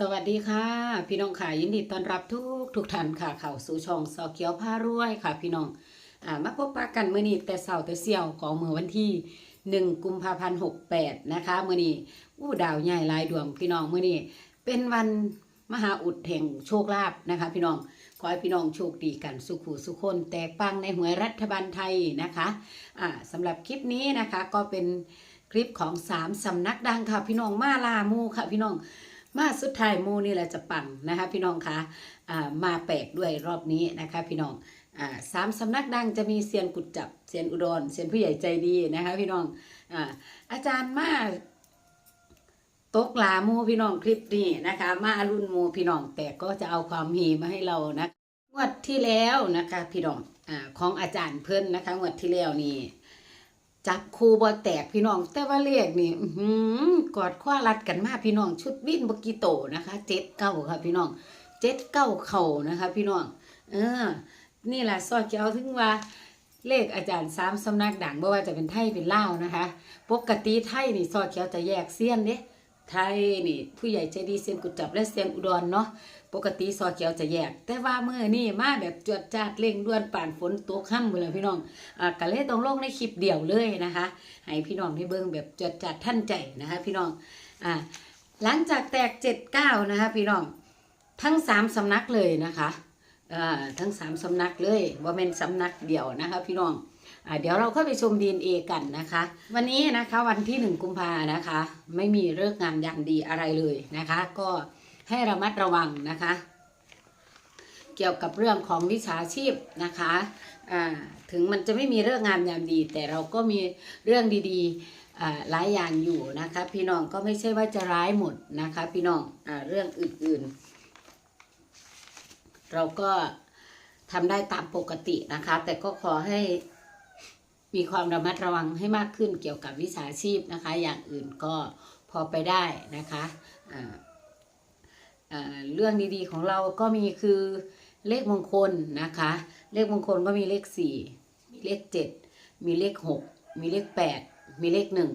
สวัสดีค่ะ พี่น้องค่ะยินดีต้อนรับทุกทุกท่านค่ะเข้าสู่ช่องซอเกียวผ้ารวยค่ะ พี่น้องอ่ามาพบปะกันเมื้อนี้แต่เสาร์แต่เสี่ยวของเมื้อวันที่1กุมภาพันธ์68นะคะเมื้อนี้อู้ดาวใหญ่ลายดวงพี่น้องเมื้อนี้เป็นวันมหาอุดแห่งโชคลาภนะคะ พี่น้องขอให้พี่น้องโชคดีกันสุขูสุขคนแตกปังในหวยรัฐบาลไทยนะคะอ่าสำหรับคลิปนี้นะคะก็เป็นคลิปของสามสำนักดังค่ะ พี่น้องมาลามูค่ะ พี่น้อง มาสุดท้ายมูนี่แหละจะปังนะคะพี่น้องคะมาแปลกด้วยรอบนี้นะคะพี่น้องอสามสำนักดังจะมีเซียนกุดจับเซียนอุดรเซียนผู้ใหญ่ใจดีนะคะพี่น้องอาอาจารย์มาตกลามูพี่น้องคลิปนี้นะคะ มารุ่นมูพี่น้องแต่ก็จะเอาความฮีมาให้เรานะงวดที่แล้วนะคะพี่น้องอของอาจารย์เพิ่อนนะคะงวดที่แล้วนี่ จับคูบอแตกพี่น้อง แต่ว่าเลขนี่อื้อหืกอดคว้ารัดกันมาพี่น้อง ชุดวินบกีโตนะคะเจ็ดเก้าค่ะ พี่น้องเจ็ดเก้าเข่านะคะ พี่น้อง เออ นี่แหละซอยเจ้าถึงว่าเลขอาจารย์สามสำนักดังบ่ว่าจะเป็นไทยเป็นเลานะคะ ปกติไทยนี่ซอยเขียวจะแยกเสี้ยนเด้ไทยนี่ผู้ใหญ่ใจดีเซียนกุดจับและเซียนอุดรเนาะ ปกติซอเขียวจะแยก แต่ว่าเมื่อนี่มาแบบจวดจาดเร่งด่วนป่านฝนตกค่ำหมดเลยพี่น้องอ่าก็เลยต้องลงในคลิปเดี่ยวเลยนะคะ ให้พี่น้องได้เบิ่งแบบจดจัดท่านใจนะคะ พี่น้องอ่าหลังจากแตกเจ็ดเก้านะคะพี่น้องทั้งสามสำนักเลยนะคะอ่าทั้งสามสำนักเลยว่าเป็นสำนักเดียวนะคะ พี่น้องอ่าเดี๋ยวเราเข้าไปชม DNA กันนะคะ วันนี้นะคะวันที่หนึ่งกุมภานะคะ ไม่มีเลิกงามยามดีอะไรเลยนะคะ ก็ ให้ระมัดระวังนะคะ เกี่ยวกับเรื่องของวิชาชีพนะคะถึงมันจะไม่มีเรื่องงามยามดี แต่เราก็มีเรื่องดีๆหลายอย่างอยู่นะคะ พี่น้องก็ไม่ใช่ว่าจะร้ายหมดนะคะ พี่น้องอเรื่องอื่นๆ เราก็ทำได้ตามปกตินะคะ แต่ก็ขอให้มีความระมัดระวังให้มากขึ้นเกี่ยวกับวิชาชีพนะคะ อย่างอื่นก็พอไปได้นะคะ เรื่องดีๆของเราก็มีคือเลขมงคลนะคะ เลขมงคลก็มีเลขสี่มีเลขเจ็ดมีเลขหกมีเลขแปดมีเลขหนึ่ง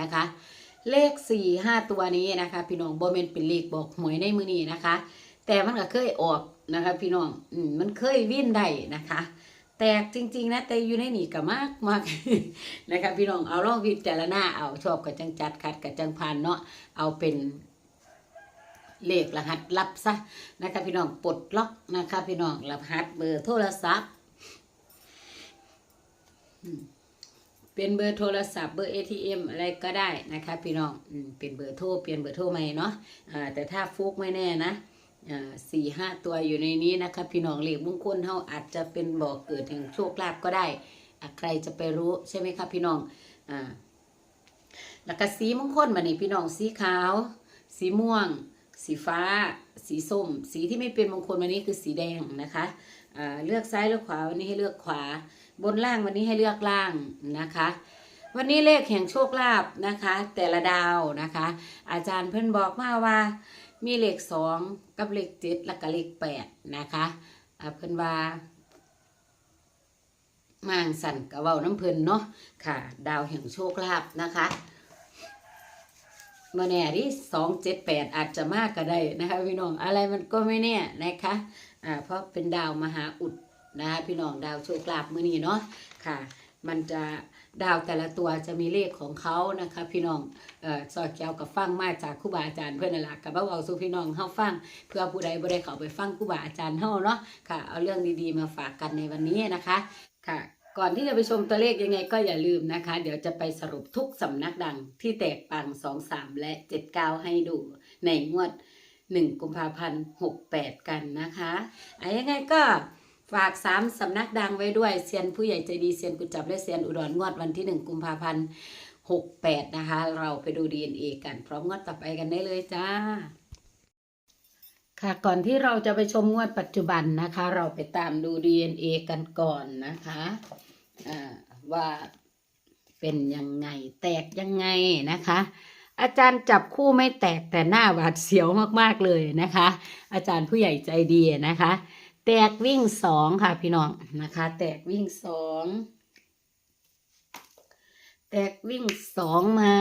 นะคะ เลขสี่ห้าตัวนี้นะคะ พี่น้องโบเมนเป็นเลขบอกหวยในมือนี้นะคะ แต่มันก็เคยออกนะคะ พี่น้องอืมมันเคยวิ่นได้นะคะ แตกจริง ๆ นะแต่อยู่ในหนี่ก็มากมากนะคะ พี่น้องเอาลองวิจารณาเอาชอบกับจังจัดคัดกับจังพันเนาะเอาเป็น เลขรหัสลับซะนะคะพี่น้องปลดล็อกนะคะพี่น้องรหัสเบอร์โทรศัพท์เป็นเบอร์โทรศัพท์เบอร์ ATM อะไรก็ได้นะคะพี่น้องเป็นเบอร์โทรเปลี่ยนเบอร์โทรใหม่เนาะอ่าแต่ถ้าฟุกไม่แน่นะอ่าสี่ห้าตัวอยู่ในนี้นะคะพี่น้องเลขมงคลเฮาอาจจะเป็นบอกเกิดแห่งโชคลาภก็ได้ใครจะไปรู้ใช่ไหมคะพี่น้องอ่าแล้วก็สีมงคลมานี่พี่น้องสีขาว สีม่วง สีฟ้า สีส้ม สีที่ไม่เป็นมงคลวันนี้คือสีแดงนะคะเลือกซ้ายเลือกขวาวันนี้ให้เลือกขวา บนล่างวันนี้ให้เลือกล่างนะคะ วันนี้เลขแห่งโชคลาภนะคะ แต่ละดาวนะคะ อาจารย์เพิ่อนบอกมาว่า มีเลขสองกับเลขเจ็ดและก็เลขแปดนะคะเพิ่อนว่ามางสั่นกะเว้าน้ำเพิ่นเนาะค่ะ ดาวแห่งโชคลาภนะคะ มื่อแน่ที่สองเจ็ดแปดอาจจะมากก็ได้นะคะพี่น้องอะไรมันก็ไม่แน่นะคะอ่าเพราะเป็นดาวมหาอุดนะคะพี่น้องดาวโชคลาภมื่อนี้เนาะค่ะ มันจะดาวแต่ละตัวจะมีเลขของเขานะคะ พี่น้องเอ่อสอดแก้วกับฟังมาจากครูบาอาจารย์เพื่อนละกับเอาสู่พี่น้องเฮาฟัง เพื่อผู้ใดบ่ได้เข้าไปฟังครูบาอาจารย์เฮาเนาะค่ะ เอาเรื่องดีๆมาฝากกันในวันนี้นะคะค่ะ ก่อนที่จะไปชมตัวเลขยังไงก็อย่าลืมนะคะ เดี๋ยวจะไปสรุปทุกสำนักดังที่แตกปัง2 3และ79ให้ดูในงวด1กุมภาพันธ์68กันนะคะอะยังไงก็ฝาก3สำนักดังไว้ด้วยเซียนผู้ใหญ่ใจดีเซียนกุจับและเซียนอุดรงวดวันที่1กุมภาพันธ์68นะคะ เราไปดู DNA กันพร้อมงวดต่อไปกันได้เลยจ้า ค่ะก่อนที่เราจะไปชมงวดปัจจุบันนะคะ เราไปตามดู DNA กันก่อนนะคะอ่าว่าเป็นยังไงแตกยังไงนะคะ อาจารย์จับคู่ไม่แตกแต่หน้าหวาดเสียวมากๆเลยนะคะ อาจารย์ผู้ใหญ่ใจดีนะคะ แตกวิ่งสองค่ะพี่น้องนะคะ แตกวิ่งสองแแตกวิ่งสองมา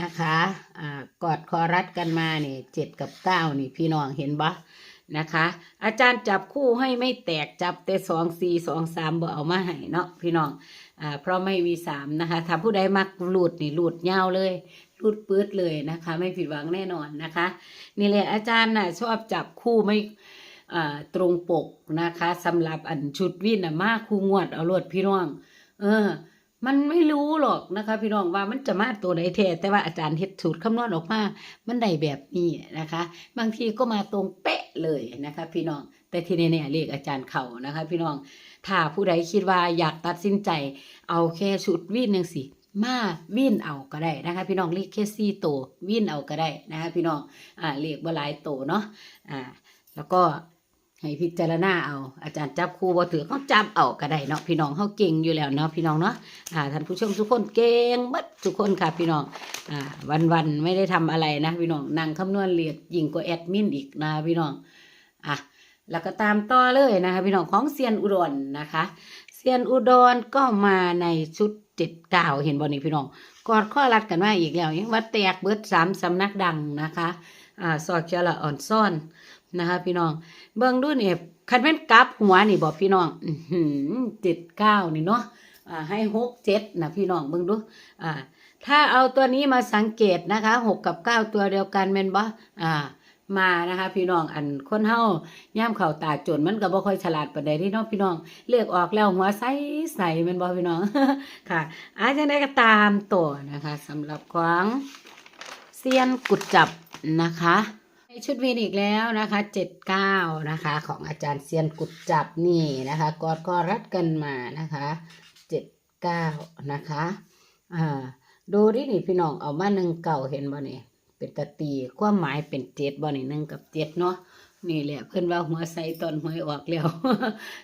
นะคะอ่า กอดคอรัดกันมาเนี่ยเจ็ดกับเก้านี่พี่น้องเห็นบ่นะคะ อาจารย์จับคู่ให้ไม่แตกจับแต่สองสี่สองสามบ่เอามาให้เนาะพี่น้องอ่าเพราะไม่มีสามนะคะถ้าผู้ใดมักหลุดนี่หลุดยาวเลยหลุดปื๊ดเลยนะคะ ไม่ผิดหวังแน่นอนนะคะ นี่แหละอาจารย์น่ะชอบจับคู่ไม่อ่าตรงปกนะคะสำหรับอันชุดวินน่ะมากคู่งวดเอารวดพี่น้อง เออ มันไม่รู้หรอกนะคะ พี่น้องว่ามันจะมาตัวไหนแท้แต่ว่าอาจารย์เฮ็ดสูตรคำนวณออกมา มันได้แบบนี้นะคะ บางทีก็มาตรงเป๊ะเลยนะคะ พี่น้องแต่ที่แน่ๆเรียกอาจารย์เขานะคะ พี่น้องถ้าผู้ใดคิดว่าอยากตัดสินใจ เอาแค่ชุดวิ่นหนึ่งสิมาวิ่นเอาก็ได้นะคะ พี่น้องเรียกแค่สี่ตัววิ่นเอาก็ได้นะคะ พี่น้องอ่าเรียกว่าหลายตัวเนาะอ่าแล้วก็ ให้พิจารณาเอาอาจารย์จับคู่บ่ถือเขาจับเอาก็ได้เนาะพี่น้องเขาเก่งอยู่แล้วเนาะพี่น้องเนาะอ่าท่านผู้ชมทุกคนเก่งหมดทุกคนค่ะพี่น้องอ่าวันๆไม่ได้ทำอะไรนะพี่น้องนั่งคำนวณเรียดยิ่งกว่าแอดมินอีกนะพี่น้องอะแล้วก็ตามต่อเลยนะคะพี่น้องของเซียนอุดรนะคะเซียนอุดรก็มาในชุดเจ็ดเก้าเห็นบอนี่พี่น้องกอดข้อรัดกันมาอีกแล้วยังว่าแตกเบิดสามสำนักดังนะคะอ่าซอเคียวละอ่อนซ่อน นะคะพี่น้อง เบิ่งดูนี่คันเป็นกลับหัวนี่บอกพี่น้องเจ็ดเก้านี่เนาะอ่าให้หกเจ็ดนะพี่น้องเบิ่งดู อ่า ถ้าเอาตัวนี้มาสังเกตนะคะหกกับเก้าตัวเดียวกันแม่นบ่อ่ามานะคะพี่น้องอันคนเฮาย่ามเข่าตาจนมันก็บ่ค่อยฉลาดปานใดที่น้องพี่น้องเลือกออกแล้วหัวใสใสแม่นบ่พี่น้องค่ะอาจังไดก็ตามตัวนะคะสำหรับของเซียนกุดจับนะคะ ชุดวีนอีกแล้วนะคะเจ็ดเก้านะคะ ของอาจารย์เซียนกุดจับนี่นะคะกอดก็รัดกันมานะคะเจ็ดเก้านะคะอ่าดูดินี่พี่น้องเอามาหนึ่งเก่าเห็นบ่นี่เป็นตะตีความหมายเป็นเจ็ดบ่นี่หนึ่งกับเจ็ดเนาะนี่แหละเพื่อนว่าหัวใสตอนหวยออกแล้ว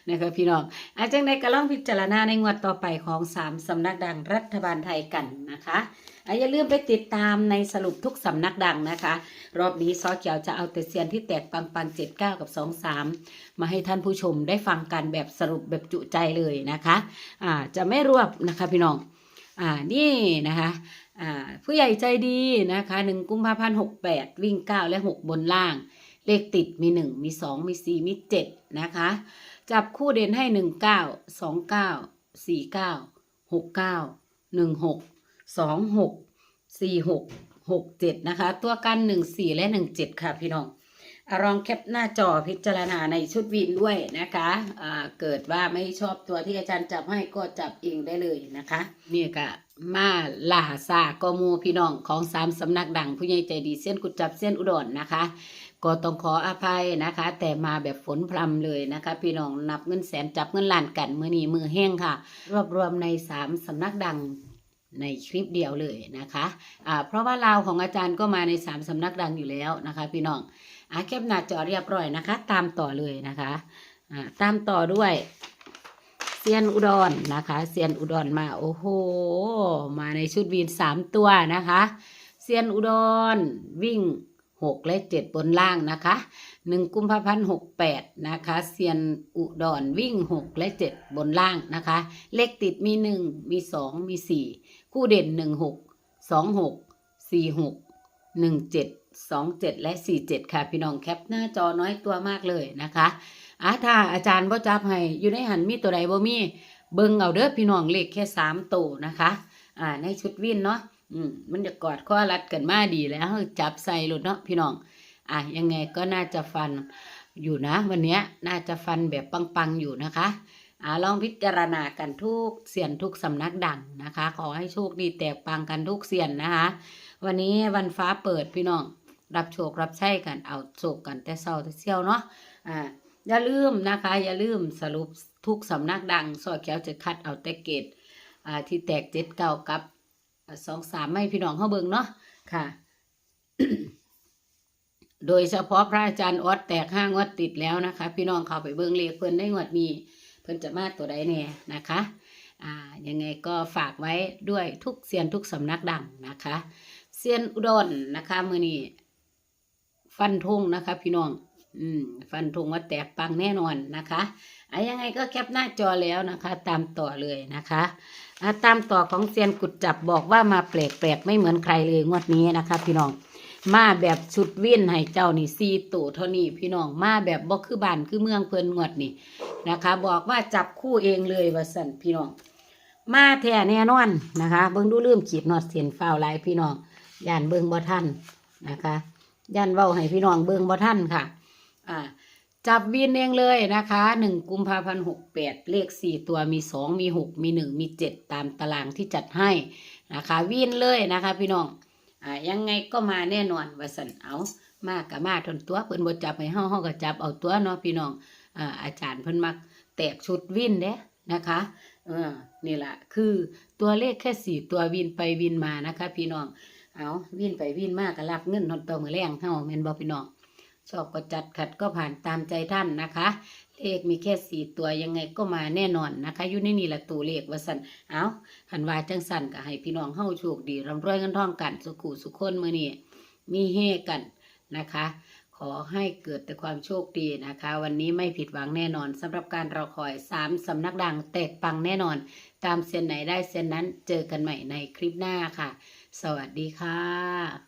นะคะพี่น้องอาจารย์ในก็ลองพิจารณาในงวดต่อไปของสามสำนักดังรัฐบาลไทยกันนะคะ อย่าลืมไปติดตามในสรุปทุกสำนักดังนะคะ รอบนี้ซอเกียวจะเอาแต่เซียนที่แตกปังปังเจ็ดเก้ากับสองสามมาให้ท่านผู้ชมได้ฟังกันแบบสรุปแบบจุใจเลยนะคะอ่าจะไม่รวบนะคะพี่น้องอ่านี่นะคะอ่าผู้ใหญ่ใจดีนะคะหนึ่งกุมภาพันธ์หกแปดวิ่งเก้าและหกบนล่าง เลขติดมีหนึ่งมีสองมีสี่มีเจ็ดนะคะ จับคู่เด่นให้หนึ่งเก้าสองเก้าสี่เก้าหกเก้าหนึ่งหก สองหกสี่หกหกเจ็ดนะคะ ตัวกันหนึ่งสี่และหนึ่งเจ็ดค่ะพี่น้องอลองแคปหน้าจอพิจารณาในชุดวินด้วยนะคะอ่าเกิดว่าไม่ชอบตัวที่อาจารย์จับให้ก็จับเองได้เลยนะคะนี่ก็มาลาซาก็หมูพี่น้องของสามสำนักดังผู้ใหญ่ใจดีเส้นกุดจับเส้นอุดรนนะคะ ก็ต้องขออภัยนะคะ แต่มาแบบฝนพรำเลยนะคะ พี่น้องนับเงินแสนจับเงินล้านกันมือนีมือแห้งค่ะ รวบรวมในสามสำนักดัง ในคลิปเดียวเลยนะคะะเพราะว่าลาวของอาจารย์ก็มาในสามสำนักดังอยู่แล้วนะคะ พี่น้องอาแคบหน้าจอเรียบร้อยนะคะ ตามต่อเลยนะคะะตามต่อด้วยเซียนอุดรนะคะ เซียนอุดรมาโอ้โห มาในชุดวีนสามตัวนะคะ เซียนอุดรวิ่ง หกและเจ็ดบนล่างนะคะหนึ่งกุมภาพันธ์หกแปดนะคะเซียนอุดรวิ่งหกและเจ็ดบนล่างนะคะ เลขติดมีหนึ่งมีสองมีสี่คู่เด่นหนึ่งหกสองหกสี่หกหนึ่งเจ็ดสองเจ็ดและสี่เจ็ดค่ะ พี่น้องแคปหน้าจอน้อยตัวมากเลยนะคะอะถ้าอาจารย์บ่จับให้อยู่ในหันมีตัวใดบ่มีเบิ่งเอาเด้อพี่น้องเลขแค่สามตัวนะคะ อ่าในชุดวินเนาะ อืมมันจะกอดข้อรัดกันมาดีแล้วจับใส่หลุดเนาะพี่น้อง อะยังไงก็น่าจะฟันอยู่นะ วันเนี้ยน่าจะฟันแบบปังๆอยู่นะคะอ่าลองพิจารณากันทุกเสียนทุกสำนักดังนะคะ ขอให้โชคดีแตกปังกันทุกเสียนนะคะ วันนี้วันฟ้าเปิดพี่น้อง รับโชครับใช้กันเอาโชคกันแต่เศร้าแต่เซี่ยวเนาะอ่าอย่าลืมนะคะ อย่าลืมสรุปทุกสำนักดังซอยแก้วจะคัดเอาแต่เกตอ่าที่แตกเจ็ดเก้ากับ สองสามไม่พี่น้องเขาเบิงเนาะค่ะ โดยเฉพาะพระอาจารย์ออดแตกห้างวดติดแล้วนะคะ พี่น้องเขาไปเบิงเลขเพิ่นได้งวดนี้เพิ่นจะมาตัวใดแน่นะคะอ่ายังไงก็ฝากไว้ด้วยทุกเซียนทุกสำนักดังนะคะเซียนอุดรนะคะมือนี้ฟันธงนะคะ พี่น้อง อืมฟันธงว่าแตกปังแน่นอนนะคะอะยังไงก็แคปหน้าจอแล้วนะคะ ตามต่อเลยนะคะอะตามต่อของเซียนกุดจับบอกว่ามาแปลกๆไม่เหมือนใครเลยงวดนี้นะคะ พี่น้องมาแบบชุดวิ่นให้เจ้านี่ซีตู่เท่านี้พี่น้องมาแบบบ่คือบ้านคือเมืองเพิ่นงวดนี่นะคะ บอกว่าจับคู่เองเลยว่าสั่นพี่น้อง มาแท้แน่นอนนะคะ เบิ่งดูลืมขีดนอดเสียนฟ้าวลายพี่น้องย่านเบิ่งบ่ทันนะคะย่านเว้าให้พี่น้องเบิ่งบ่ทันค่ะ อ่าจับวินเองเลยนะคะหนึ่งกุมภาพันธ์หกแปดเลขสี่ตัวมีสองมีหกมีหนึ่งมีเจ็ดตามตารางที่จัดให้นะคะวินเลยนะคะพี่น้องอ่ายังไงก็มาแน่นอนว่าสันเอามากกับมาทนตัวเพิ่นบ่จับให้เฮาเฮาก็จับเอาตัวเนาะพี่น้องอ่าอาจารย์เพิ่นมักแตกชุดวินเด้นะคะเออนี่แหละคือตัวเลขแค่สี่ตัววินไปวินมานะคะ พี่น้องเอาวินไปวินมากก็รับเงินทอนตัวมือแรงเฮาแม่นบ่พี่น้อง ชอบก็จัดขัดก็ผ่านตามใจท่านนะคะ เลขมีแค่สี่ตัวยังไงก็มาแน่นอนนะคะอยู่ในนี่แหละตัวเลขว่าสันเอาหันวาจังสันก็ให้พี่น้องเฮาโชคดีร่ำรวยเงินทองกันสุขุสุขคนมือนี้มีเฮกันนะคะ ขอให้เกิดแต่ความโชคดีนะคะ วันนี้ไม่ผิดหวังแน่นอนสำหรับการรอคอยสามสำนักดังแตกปังแน่นอน ตามเส้นไหนได้เส้นนั้นเจอกันใหม่ในคลิปหน้าค่ะ สวัสดีค่ะ